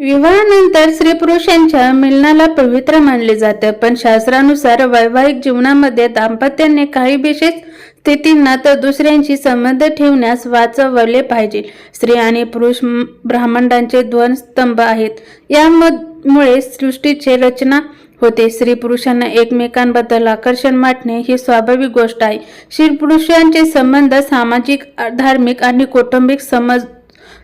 विवाहानंतर स्त्री पुरुषांच्या मिलनाला पवित्र मानले जाते पण शास्त्रानुसार वैवाहिक जीवनामध्ये दाम्पत्याने काही विशेष स्थितींना तर दुसऱ्यांशी संबंध ठेवण्यास वाचवले पाहिजे. स्त्री आणि पुरुष ब्राह्मणांचे ब्रह्मांडांचे दोन स्तंभ आहेत. यामुळे सृष्टीची रचना होते. स्त्री पुरुषांना एकमेकांबद्दल आकर्षण वाटणे ही स्वाभाविक गोष्ट आहे. स्त्री पुरुषांचे संबंध सामाजिक धार्मिक आणि कौटुंबिक समज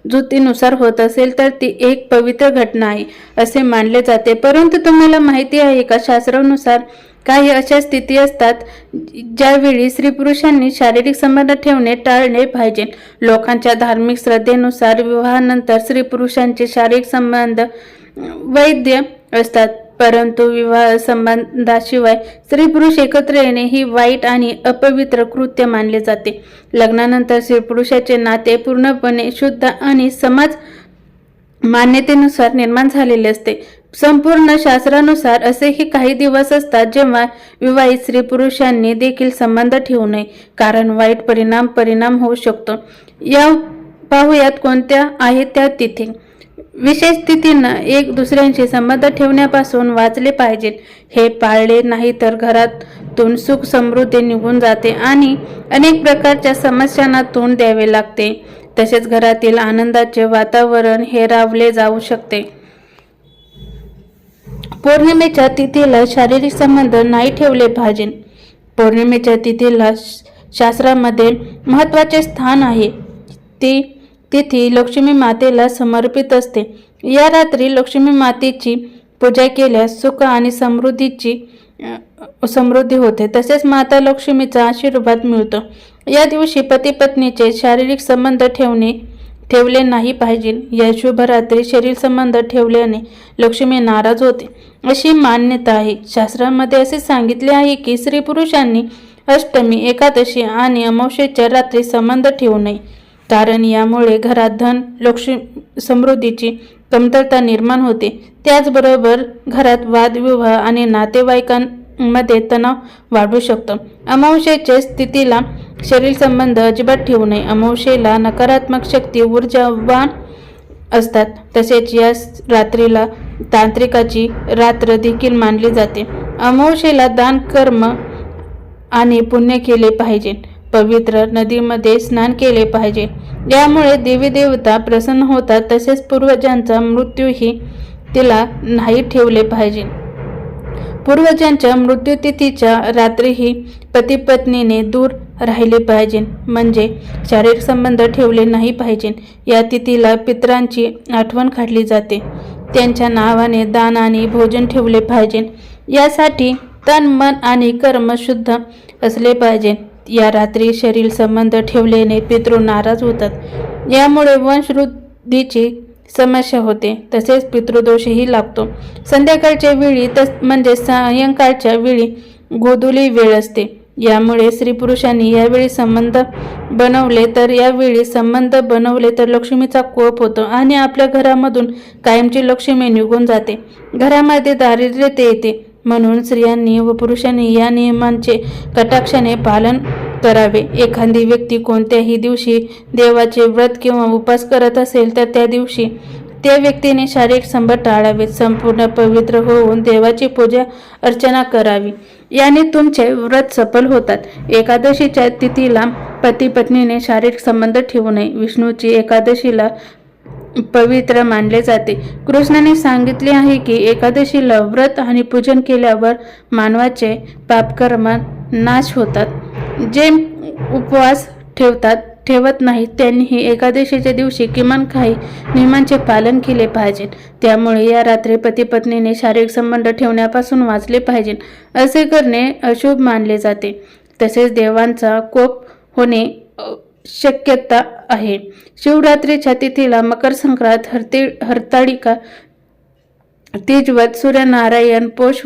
जुतीनुसार होत असेल तर ती एक पवित्र घटना आहे असे मानले जाते. परंतु तुम्हाला माहिती आहे का शास्त्रानुसार काही अशा स्थिती असतात ज्यावेळी स्त्री पुरुषांनी शारीरिक संबंध ठेवणे टाळले पाहिजे. लोकांच्या धार्मिक श्रद्धेनुसार विवाहानंतर स्त्री पुरुषांचे शारीरिक संबंध वैद्य असतात. परंतु विवाह संबंधाशिवाय स्त्री पुरुष एकत्र येणे ही वाईट आणि अपवित्र कृत्य मानले जाते. लग्नानंतर स्त्री पुरुषाचे नाते पूर्णपणे शुद्ध आणि समाज मान्यतेनुसार निर्माण झालेले असते. संपूर्ण शास्त्रानुसार असेही काही दिवस असतात जेव्हा विवाहित स्त्री पुरुषांनी देखील संबंध ठेवू नये कारण वाईट परिणाम परिणाम होऊ शकतो. या पाहुयात कोणत्या आहेत त्या तिथे. विशेष स्थितींना एक दुसऱ्यांशी संबंध ठेवण्यापासून वाचले पाहिजे. हे पाळले नाही तर घरातून सुख समृद्धी निघून जाते आणि अनेक प्रकारच्या समस्यांना तोंड द्यावे लागते. तसेच घरातील आनंदाचे वातावरण हेरावले जाऊ शकते. पौर्णिमेच्या तिथीला शारीरिक संबंध नाही ठेवले पाहिजे. पौर्णिमेच्या तिथीला शास्त्रामध्ये महत्त्वाचे स्थान आहे. ती तिथी लक्ष्मी मातेला समर्पित असते. या रात्री लक्ष्मी मातेची पूजा केल्यास सुख आणि समृद्धीची समृद्धी होते. तसेच माता लक्ष्मीचा आशीर्वाद मिळतो. या दिवशी पती पत्नीचे शारीरिक संबंध ठेवणे ठेवले नाही पाहिजे. या शुभ रात्री शरीर संबंध ठेवल्याने लक्ष्मी नाराज होते. अशी मान्यता आहे. शास्त्रामध्ये असे सांगितले आहे की स्त्री पुरुषांनी अष्टमी एकादशी आणि अमावस्येच्या रात्री संबंध ठेवू नये. कारण यामुळे घरात धन लक्ष्मी समृद्धीची कमतरता निर्माण होते. त्याचबरोबर घरात वादविवाह आणि नातेवाईकांमध्ये तणाव वाढू शकतो. अमावस्येच्या स्थितीला शरीर संबंध अजिबात ठेवू नये. अमावशेला नकारात्मक शक्ती ऊर्जावान असतात. तसेच या रात्रीला तांत्रिकाची रात्र देखील मानली जाते. अमावशेला दान कर्म आणि पुण्य केले पाहिजे. पवित्र नदीमध्ये स्नान केले पाहिजे. यामुळे देवी देवता प्रसन्न होतात तसेच पूर्वजांचा मृत्यूही तिला नाही ठेवले पाहिजे. पूर्वजांच्या मृत्यूतिथीच्या रात्रीही पती पत्नीने दूर राहिले पाहिजे म्हणजे शारीरिक संबंध ठेवले नाही पाहिजे. या तिथीला पितरांची आठवण काढली जाते. त्यांच्या नावाने दान आणि भोजन ठेवले पाहिजे. यासाठी तन मन आणि कर्म शुद्ध असले पाहिजे. या रात्री शरीर संबंध ठेवल्याने पितृ नाराज होतात. यामुळे वंशवृद्धीची समस्या होते तसेच पितृदोषही लागतो. संध्याकाळच्या वेळी तस म्हणजे सायंकाळच्या वेळी गोधुली वेळ असते. यामुळे स्त्री पुरुषांनी यावेळी संबंध बनवले तर यावेळी संबंध बनवले तर लक्ष्मीचा कोप होतो आणि आपल्या घरामधून कायमची लक्ष्मी निघून जाते. घरामध्ये दारिद्र्यते येते. म्हणून स्त्रियांनी व पुरुषांनी या नियमांचे कटाक्षाने पालन करावे. एखादी व्यक्ती कोणत्याही दिवशी देवाचे व्रत किंवा उपास करत असेल तर त्या दिवशी त्या व्यक्तीने शारीरिक संबंध टाळावेत. संपूर्ण पवित्र होऊन देवाची पूजा अर्चना करावी. याने तुमचे व्रत सफल होतात. एकादशीच्या तिथीला पती पत्नीने शारीरिक संबंध ठेवू नये. विष्णूची एकादशीला पवित्र मानले जाते. कृष्णाने सांगितले आहे की एकादशीला व्रत आणि पूजन केल्यावर मानवाचे पापकर्म नाश होतात. जे उपवास ठेवतात ठेवत नाहीत त्यांनीही एकादशीच्या दिवशी किमान काही नियमांचे पालन केले पाहिजे. त्यामुळे या रात्री पती पत्नीने शारीरिक संबंध ठेवण्यापासून वाचले पाहिजे. असे करणे अशुभ मानले जाते. तसेच देवांचा कोप होणे शक्यता आहे. शिवरात्रीच्या तिथीला मकर संक्रांत हरती हरताळिका तेजवत सूर्यनारायण पोष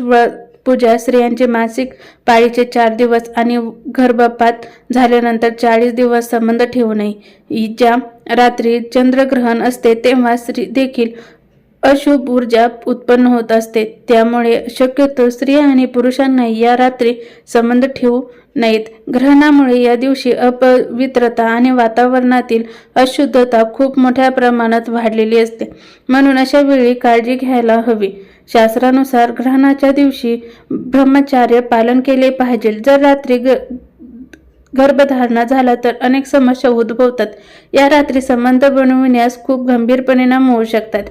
पूजा स्त्रियांचे मासिक पाळीचे चार दिवस आणि गर्भपात झाल्यानंतर चाळीस दिवस संबंध ठेवू नये ज्या रात्री चंद्रग्रहण असते तेव्हा स्त्री देखील अशुभ ऊर्जा उत्पन्न होत असते. त्यामुळे शक्यतो स्त्रिया आणि पुरुषांना या रात्री संबंध ठेवू नाहीत. ग्रहणामुळे या दिवशी अपवित्रता आणि वातावरणातील अशुद्धता खूप मोठ्या प्रमाणात वाढलेली असते. म्हणून अशा वेळी काळजी घ्यायला हवी. शास्त्रानुसार ग्रहणाच्या दिवशी ब्रह्मचार्य पालन केले पाहिजे. जर रात्री ग गर्भधारणा झाला तर अनेक समस्या उद्भवतात. या रात्री संबंध बनविण्यास खूप गंभीर परिणाम होऊ शकतात.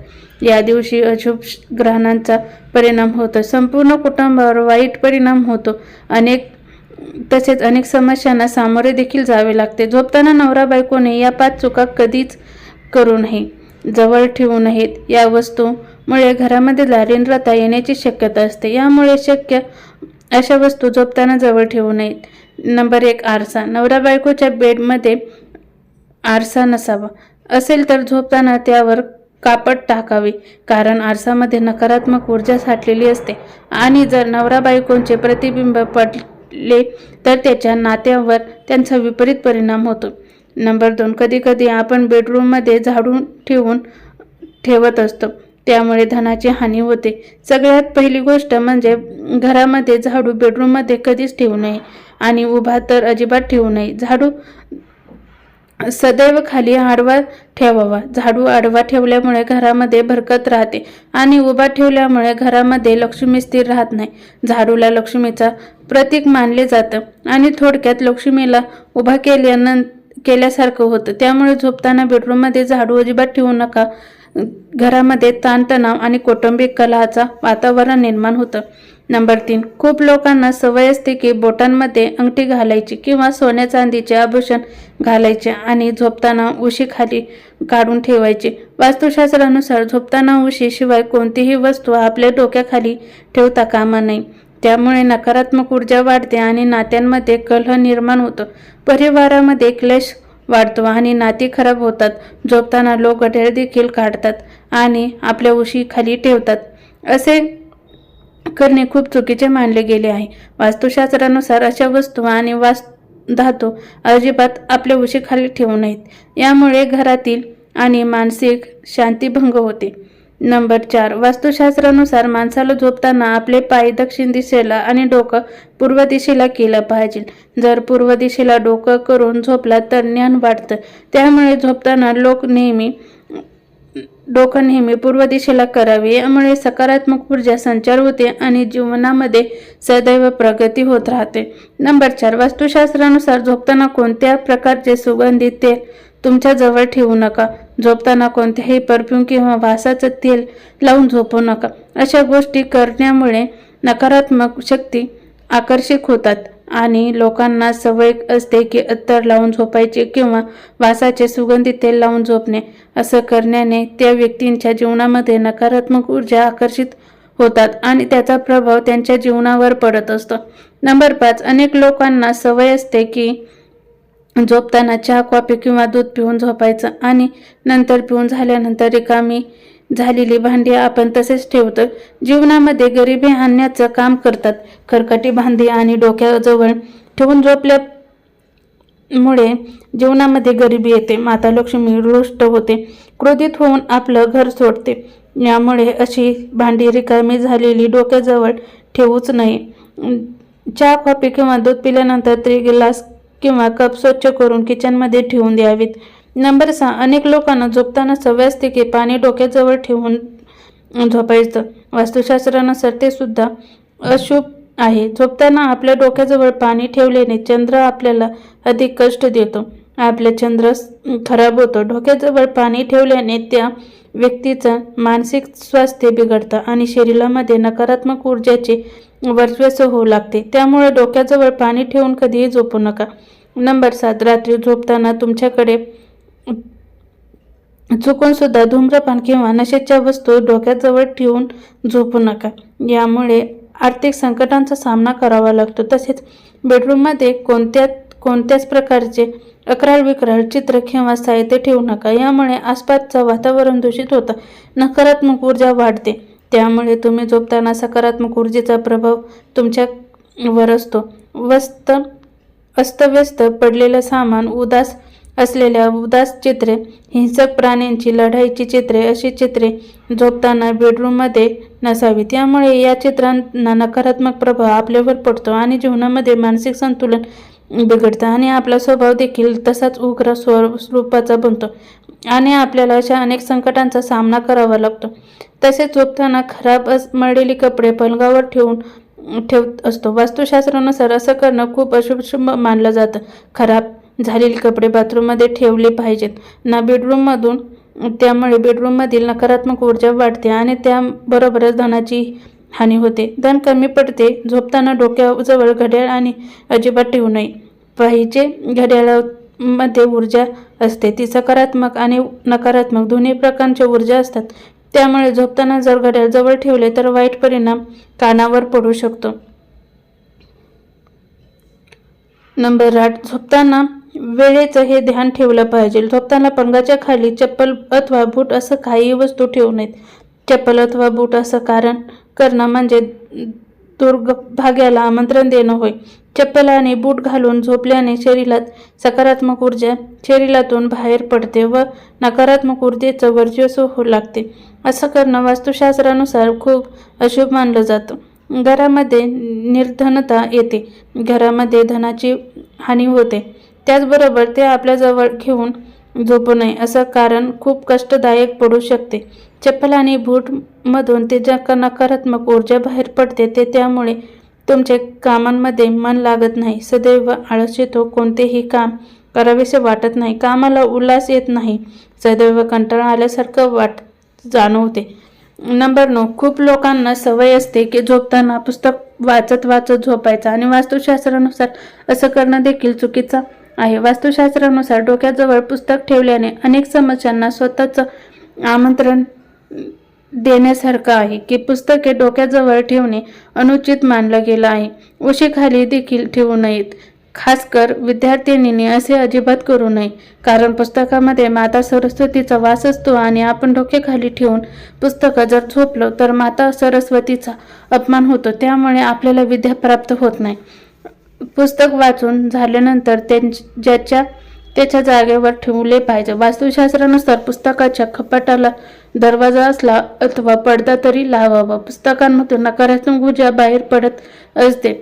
या दिवशी अशुभ ग्रहणांचा परिणाम होतो. संपूर्ण कुटुंबावर वाईट परिणाम होतो. अनेक तसेच अनेक समस्यांना सामोरे देखील जावे लागते. झोपताना नवरा बायकोने या पाच चुका कधीच करू नये जवळ ठेवू नयेत. या वस्तूमुळे घरामध्ये दारिद्रता येण्याची शक्यता असते. यामुळे शक्य अशा वस्तू झोपताना जवळ ठेवू नयेत. नंबर एक आरसा. नवरा बायकोच्या बेडमध्ये आरसा नसावा. असेल तर झोपताना त्यावर कापड टाकावे कारण आरसामध्ये नकारात्मक ऊर्जा साठलेली असते. आणि जर नवरा बायकोंचे प्रतिबिंब पड ले तर त्याच्या नात्यावर त्यांचा विपरीत परिणाम होतो. नंबर दोन कधी कधी आपण बेडरूममध्ये झाडून ठेवून ठेवत असतो. त्यामुळे धनाची हानी होते. सगळ्यात पहिली गोष्ट म्हणजे घरामध्ये झाडू बेडरूममध्ये कधीच ठेवू नये आणि उभा तर अजिबात ठेवू नये. झाडू सदैव खाली आडवा ठेवावा. झाडू आडवा ठेवल्यामुळे घरामध्ये भरकत राहते आणि उभा ठेवल्यामुळे घरामध्ये लक्ष्मी स्थिर राहत नाही. झाडूला लक्ष्मीचा प्रतीक मानले जातं आणि थोडक्यात लक्ष्मीला उभा केल्यानं केल्यासारखं होतं. त्यामुळे झोपताना बेडरूममध्ये झाडू अजिबात ठेवू नका. घरामध्ये ताणतणाव आणि कौटुंबिक कलाचा वातावरण निर्माण होतं. नंबर तीन खूप लोकांना सवय असते की बोटांमध्ये अंगठी घालायची किंवा सोन्या चांदीचे आभूषण घालायचे आणि झोपताना उशी खाली काढून ठेवायची. वास्तुशास्त्रानुसार झोपताना उशीशिवाय कोणतीही वस्तू आपल्या डोक्याखाली ठेवता कामा नये. त्यामुळे नकारात्मक ऊर्जा वाढते आणि नात्यांमध्ये कलह निर्माण होतो. परिवारामध्ये क्लेश वाढतो आणि नाती खराब होतात. झोपताना लोक देखील काढतात आणि आपल्या उशी खाली ठेवतात. असे करणे खूप चुकीचे मानले गेले आहे. वास्तुशास्त्रानुसार अशा वस्तू आणि वास धातू अजिबात आपल्या उशीखाली ठेवू नयेत. यामुळे घरातील आणि मानसिक शांतीभंग होते. नंबर चार. वास्तुशास्त्रानुसार माणसाला झोपताना आपले पाय दक्षिण दिशेला आणि डोकं पूर्व दिशेला केलं पाहिजे. जर पूर्व दिशेला डोकं करून झोपला तर ज्ञान वाढतं. त्यामुळे झोपताना लोक नेहमी डोकं नेहमी पूर्व दिशेला करावी यामुळे सकारात्मक ऊर्जा संचार होते आणि जीवनामध्ये सदैव प्रगती होत राहते. नंबर चार वास्तुशास्त्रानुसार झोपताना कोणत्या प्रकारचे सुगंधित तेल तुमच्या जवळ ठेवू नका. झोपताना कोणत्याही परफ्यूम किंवा वासाचं तेल लावून झोपू नका. अशा गोष्टी करण्यामुळे नकारात्मक शक्ती आकर्षित होतात आणि लोकांना सवय असते की अत्तर लावून झोपायचे किंवा वासाचे सुगंधी तेल लावून झोपणे. असं करण्याने त्या व्यक्तींच्या जीवनामध्ये नकारात्मक ऊर्जा आकर्षित होतात आणि त्याचा प्रभाव त्यांच्या जीवनावर पडत असतो. नंबर पाच अनेक लोकांना सवय असते की झोपताना चहा कॉफी किंवा दूध पिऊन झोपायचं आणि नंतर पिऊन झाल्यानंतर रिकामी झालेली भांडी आपण तसेच ठेवतो. जीवनामध्ये गरिबी आणण्याचं काम करतात. खरकटी भांडी आणि डोक्याजवळ ठेवून झोपल्यामुळे जीवनामध्ये गरिबी येते. माता लक्ष्मी रुष्ट होते. क्रोधित होऊन आपलं घर सोडते. यामुळे अशी भांडी रिकामी झालेली डोक्याजवळ ठेवूच नये चहा कॉफी किंवा दूध पिल्यानंतर ते गिलास किंवा कप स्वच्छ करून किचनमध्ये ठेवून द्यावीत. नंबर सहा अनेक लोकांना झोपताना सवय असते की पाणी डोक्याजवळ ठेवून झोपायचं. वास्तुशास्त्रानुसार ते सुद्धा अशुभ आहे. झोपताना आपल्या डोक्याजवळ पाणी ठेवल्याने चंद्र आपल्याला अधिक कष्ट देतो. आपले चंद्र खराब होतो. डोक्याजवळ पाणी ठेवल्याने त्या व्यक्तीचं मानसिक स्वास्थ्य बिघडतं आणि शरीरामध्ये नकारात्मक ऊर्जाचे वर्चस्व होऊ लागते. त्यामुळे डोक्याजवळ पाणी ठेवून कधीही झोपू नका. नंबर सात रात्री झोपताना तुमच्याकडे चुकून सुद्धा धूम्रपान किंवा नशेच्या वस्तू डोक्याजवळ ठेवून झोपू नका. यामुळे आर्थिक संकटांचा सामना करावा लागतो. तसेच बेडरूममध्ये कोणत्या कोणत्याच प्रकारचे अकराळ विक्राळ चित्र किंवा साहित्य ठेवू नका. यामुळे आसपासचं वातावरण दूषित होतं. नकारात्मक ऊर्जा वाढते. त्यामुळे तुम्ही झोपताना सकारात्मक ऊर्जेचा प्रभाव तुमच्यावर असतो. वस्त अस्तव्यस्त पडलेलं सामान उदास असलेल्या उदास चित्रे हिंसक प्राण्यांची लढाईची चित्रे अशी चित्रे झोपताना बेडरूममध्ये नसावी त्यामुळे या चित्रांना नकारात्मक प्रभाव आपल्यावर पडतो आणि जीवनामध्ये मानसिक संतुलन बिघडतं आणि आपला स्वभाव देखील तसाच उग्र स्वर स्वरूपाचा बनतो आणि आपल्याला अशा अनेक संकटांचा सामना करावा लागतो. तसेच झोपताना खराब अस मळलेली कपडे पलंगावर ठेवून ठेवत असतो. वास्तुशास्त्रानुसार असं करणं खूप अशुभ शुभ मानलं जातं. खराब झालेले कपडे बाथरूममध्ये ठेवले पाहिजेत. ना बेडरूममधून त्यामुळे बेडरूममधील नकारात्मक ऊर्जा वाढते आणि त्याबरोबरच धनाची हानी होते. धन कमी पडते झोपताना डोक्याजवळ घड्याळ आणि अजिबात ठेवू नये. पाहिजे घड्याळामध्ये ऊर्जा असते. ती सकारात्मक आणि नकारात्मक दोन्ही प्रकारच्या ऊर्जा असतात. त्यामुळे झोपताना जर घड्याळ जवळ ठेवले तर वाईट परिणाम कानावर पडू शकतो. नंबर आठ झोपताना वेळेचं हे ध्यान ठेवलं पाहिजे. झोपताना पंगाच्या खाली चप्पल अथवा बूट असं काही वस्तू ठेवू नयेत. चप्पल अथवा बूट असं कारण करणं म्हणजे दुर्ग भाग्याला आमंत्रण देणं होय. चप्पल आणि बूट घालून झोपल्याने शरीरात सकारात्मक ऊर्जा शरीरातून बाहेर पडते व नकारात्मक ऊर्जेचं वर्चस्व होऊ लागते. असं करणं वास्तुशास्त्रानुसार खूप अशुभ मानलं जातं. घरामध्ये निर्धनता येते. घरामध्ये धनाची हानी होते. त्याचबरोबर ते आपल्याजवळ घेऊन झोपू नये असं कारण खूप कष्टदायक पडू शकते. चप्पल आणि बूटमधून ते ज्या नकारात्मक ऊर्जा बाहेर पडते ते त्यामुळे तुमच्या कामांमध्ये मन लागत नाही. सदैव आळस येतो कोणतेही काम करावेसे वाटत नाही. कामाला उल्हास येत नाही. सदैव कंटाळा आल्यासारखं वाट जाणवते. नंबर नऊ खूप लोकांना सवय असते की झोपताना पुस्तक वाचत वाचत झोपायचं आणि वास्तुशास्त्रानुसार असं करणं देखील चुकीचं आहे. वास्तुशास्त्रानुसार डोक्याजवळ पुस्तक ठेवल्याने अनेक समस्यांना स्वतःचं आमंत्रण देण्यासारखं आहे की पुस्तके डोक्याजवळ ठेवणे अनुचित मानलं गेलं आहे. उशीखाली देखील ठेवू नयेत. खासकर विद्यार्थिनींनी असे अजिबात करू नये. कारण पुस्तकामध्ये माता सरस्वतीचा वास असतो आणि आपण डोक्याखाली ठेवून पुस्तकं जर झोपलो तर माता सरस्वतीचा अपमान होतो. त्यामुळे आपल्याला विद्या प्राप्त होत नाही. पुस्तक वाचून झाल्यानंतर त्यां ज्याच्या त्याच्या जागेवर ठेवले पाहिजे. वास्तुशास्त्रानुसार पुस्तकाच्या खपाटाला दरवाजा असला अथवा पडदा तरी लावावा. पुस्तकांमधून नकारात्मक ऊर्जा बाहेर पडत असते.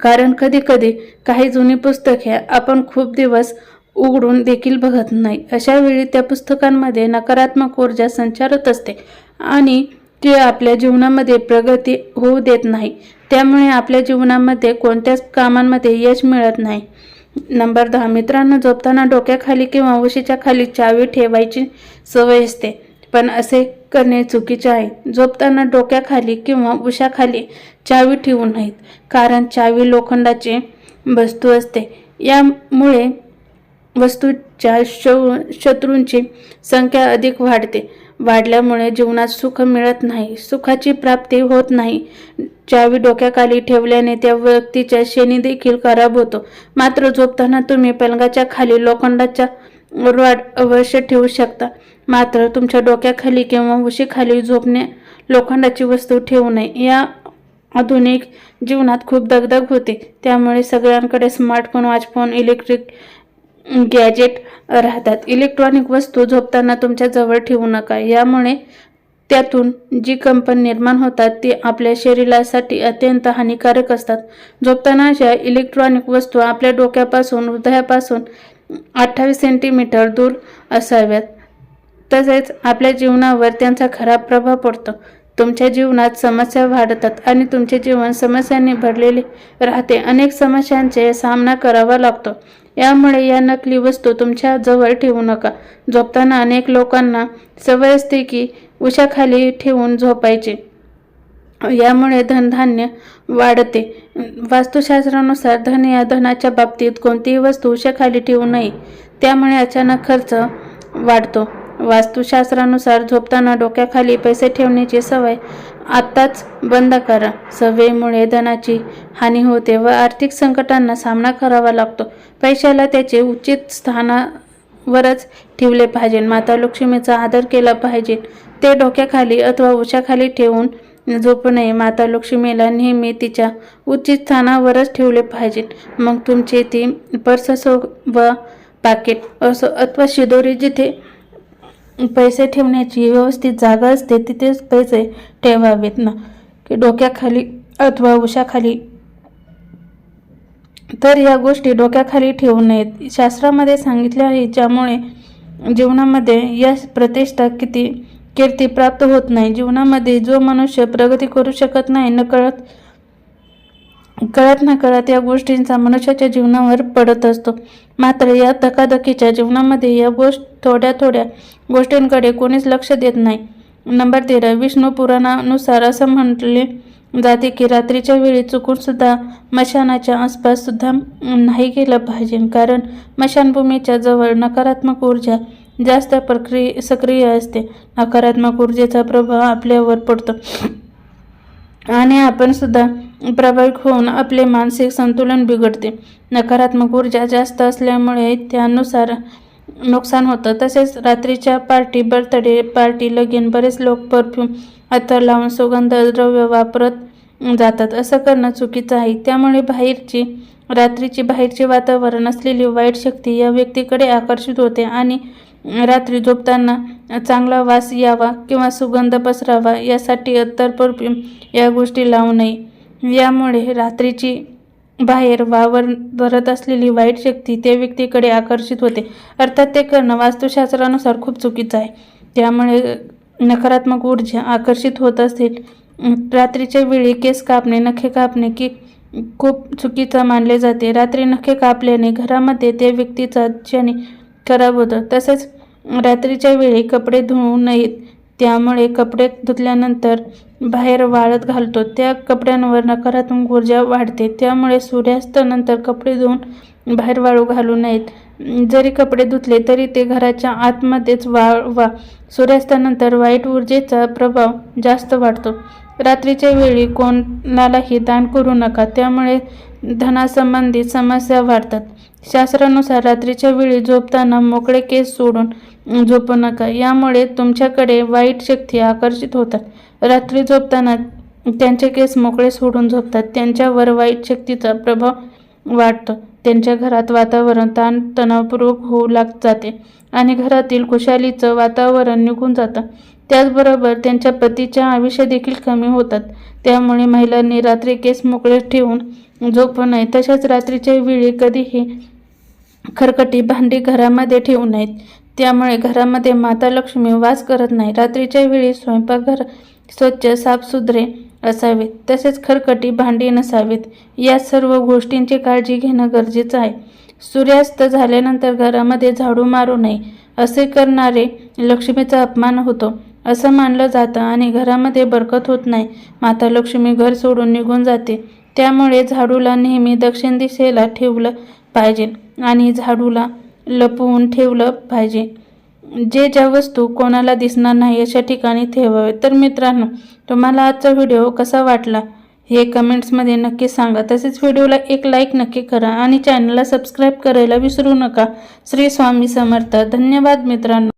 कारण कधी कधी काही जुनी पुस्तके आपण खूप दिवस उघडून देखील बघत नाही. अशा वेळी त्या पुस्तकांमध्ये नकारात्मक ऊर्जा संचारत असते आणि ते आपल्या जीवनामध्ये प्रगती होऊ देत नाही. त्यामुळे आपल्या जीवनामध्ये कोणत्याच कामांमध्ये यश मिळत नाही. नंबर दहा मित्रांनो झोपताना डोक्याखाली किंवा उशीच्या खाली चावी ठेवायची सवय असते. पण असे करणे चुकीचे आहे. झोपताना डोक्याखाली किंवा उशाखाली चावी ठेवू नयेत कारण चावी लोखंडाची वस्तू असते. यामुळे वस्तूच्या शव शत्रूंची संख्या अधिक वाढते. वाढल्यामुळे जीवनात सुख मिळत नाही. सुखाची प्राप्ती होत नाही. चावी डोक्याखाली ठेवल्याने त्या व्यक्तीच्या शेणी देखील खराब होतो. मात्र झोपताना तुम्ही पलंगाच्या खाली लोखंडाच्या रॉड अवश्य ठेवू शकता. मात्र तुमच्या डोक्याखाली किंवा उशीखाली झोपणे लोखंडाची वस्तू ठेवू नये. या आधुनिक जीवनात खूप दगदग होते. त्यामुळे सगळ्यांकडे स्मार्टफोन वॉचफोन इलेक्ट्रिक गॅजेट राहतात. इलेक्ट्रॉनिक वस्तू झोपताना तुमच्या जवळ ठेवू नका. यामुळे त्यातून जी कंपन निर्माण होतात ती आपल्या शरीरासाठी अत्यंत हानिकारक असतात. झोपताना अशा इलेक्ट्रॉनिक वस्तू आपल्या डोक्यापासून हृदयापासून अठ्ठावीस सेंटीमीटर दूर असाव्यात. तसेच आपल्या जीवनावर त्यांचा खराब प्रभाव पडतो. तुमच्या जीवनात समस्या वाढतात आणि तुमचे जीवन समस्यांनी भरलेले राहते. अनेक समस्यांचे सामना करावा लागतो. यामुळे या नकली वस्तू तुमच्या जवळ ठेवू नका. झोपताना अनेक लोकांना सवय असते की उशाखाली ठेवून झोपायचे. यामुळे धनधान्य वाढते. वास्तुशास्त्रानुसार धन या धनाच्या बाबतीत कोणतीही वस्तू उशाखाली ठेवू नये. त्यामुळे अचानक खर्च वाढतो. वास्तुशास्त्रानुसार झोपताना डोक्याखाली पैसे ठेवण्याची सवय आत्ताच बंद करा. सवयीमुळे धनाची हानी होते व आर्थिक संकटांना सामना करावा लागतो. पैशाला त्याचे उचित स्थानावरच ठेवले पाहिजे. माता लक्ष्मीचा आदर केला पाहिजे. ते डोक्याखाली अथवा उशाखाली ठेवून झोपू नये. माता लक्ष्मीला नेहमी तिच्या उचित स्थानावरच ठेवले पाहिजे. मग तुमची ती पर्स असो व पाकिट असो अथवा शिदोरी जिथे पैसे ठेवण्याची व्यवस्थित जागा असते तिथेच पैसे ठेवावेत ना. की डोक्याखाली अथवा उशाखाली. तर या गोष्टी डोक्याखाली ठेवू नयेत. शास्त्रामध्ये सांगितले आहे ज्यामुळे जीवनामध्ये या प्रतिष्ठा किती कीर्ती प्राप्त होत नाही. जीवनामध्ये जो मनुष्य प्रगती करू शकत नाही नकळत कळत न कळत या गोष्टींचा मनुष्याच्या जीवनावर पडत असतो. मात्र या धकाधकीच्या जीवनामध्ये या गोष्ट थोड्या थोड्या गोष्टींकडे कोणीच लक्ष देत नाही. नंबर तेरा विष्णू पुराणानुसार असं म्हटले जाते की रात्रीच्या वेळी चुकूनसुद्धा मशानाच्या आसपाससुद्धा नाही गेलं पाहिजे. कारण मशानभूमीच्या जवळ नकारात्मक ऊर्जा जास्त प्रक्रिय सक्रिय असते. नकारात्मक ऊर्जेचा प्रभाव आपल्यावर पडतो. आणि आपण सुद्धा प्रभावित होऊन आपले मानसिक संतुलन बिघडते. नकारात्मक ऊर्जा जास्त असल्यामुळे त्यानुसार नुकसान होतं. तसेच रात्रीच्या पार्टी बर्थडे पार्टी लगीन बरेच लोक परफ्यूम अत्तर लावून सुगंध द्रव्य वापरत जातात. असं करणं चुकीचं आहे. त्यामुळे बाहेरची रात्रीची बाहेरचे वातावरण असलेली वाईट शक्ती या व्यक्तीकडे आकर्षित होते आणि रात्री झोपताना चांगला वास यावा किंवा सुगंध पसरावा यासाठी अत्तर परफ्यूम या गोष्टी लावू नये. यामुळे रात्रीची बाहेर वावर करत असलेली वाईट शक्ती त्या व्यक्तीकडे आकर्षित होते. अर्थात ते करणं वास्तुशास्त्रानुसार खूप चुकीचं आहे. त्यामुळे नकारात्मक ऊर्जा आकर्षित होत असेल. रात्रीच्या वेळी केस कापणे नखे कापणे की खूप चुकीचं मानले जाते. रात्री नखे कापल्याने घरामध्ये त्या व्यक्तीचा शनी खराब होतं. तसेच रात्रीच्या वेळी कपडे धुवू नयेत. त्यामुळे कपडे धुतल्यानंतर बाहेर वाळत घालतो. त्या कपड्यांवर नकारात्मक ऊर्जा वाढते. त्यामुळे सूर्यास्तानंतर कपडे धुवून बाहेर वाळू घालू नयेत. जरी कपडे धुतले तरी ते घराच्या आतमध्येच वाळवा. सूर्यास्तानंतर वाईट ऊर्जेचा प्रभाव जास्त वाढतो. रात्रीच्या वेळी कोणालाही दान करू नका. त्यामुळे धनासंबंधित समस्या वाढतात. शास्त्रानुसार रात्रीच्या वेळी झोपताना मोकळे केस सोडून झोपू नका. यामुळे तुमच्याकडे वाईट शक्ती आकर्षित होतात. रात्री झोपताना त्यांचे केस मोकळे सोडून झोपतात. त्यांच्यावर वाईट शक्तीचा प्रभाव वाढतो. त्यांच्या घरात वातावरण ताण तणावपूर्वक होऊ लाग जाते आणि घरातील खुशालीचं वातावरण निघून जातं. त्याचबरोबर त्यांच्या पतीच्या आयुष्य देखील कमी होतात. त्यामुळे महिलांनी रात्री केस मोकळे ठेवून झोपू नये. तशाच रात्रीच्या वेळी कधीही खरकटी भांडी घरामध्ये ठेवू नयेत. त्यामुळे घरामध्ये माता लक्ष्मी वास करत नाही. रात्रीच्या वेळी स्वयंपाकघर स्वच्छ साफसुथरे असावेत तसेच खरकटी भांडी नसावेत. या सर्व गोष्टींची काळजी घेणं गरजेचं आहे. सूर्यास्त झाल्यानंतर घरामध्ये झाडू मारू नये असे करणारे लक्ष्मीचा अपमान होतो. असं मानलं जातं आणि घरामध्ये बरकत होत नाही. माता लक्ष्मी घर सोडून निघून जाते. त्यामुळे झाडूला नेहमी दक्षिण दिशेला ठेवलं पाहिजे आणि झाडूला लपवून ठेवलं पाहिजे. जे ज्या वस्तू कोणाला दिसणार नाही अशा ठिकाणी ठेवावे. तर मित्रांनो तुम्हाला आजचा व्हिडिओ कसा वाटला हे कमेंट्समध्ये नक्की सांगा. तसेच व्हिडिओला एक लाईक नक्की करा आणि चॅनलला सबस्क्राईब करायला विसरू नका. श्री स्वामी समर्थ. धन्यवाद मित्रांनो.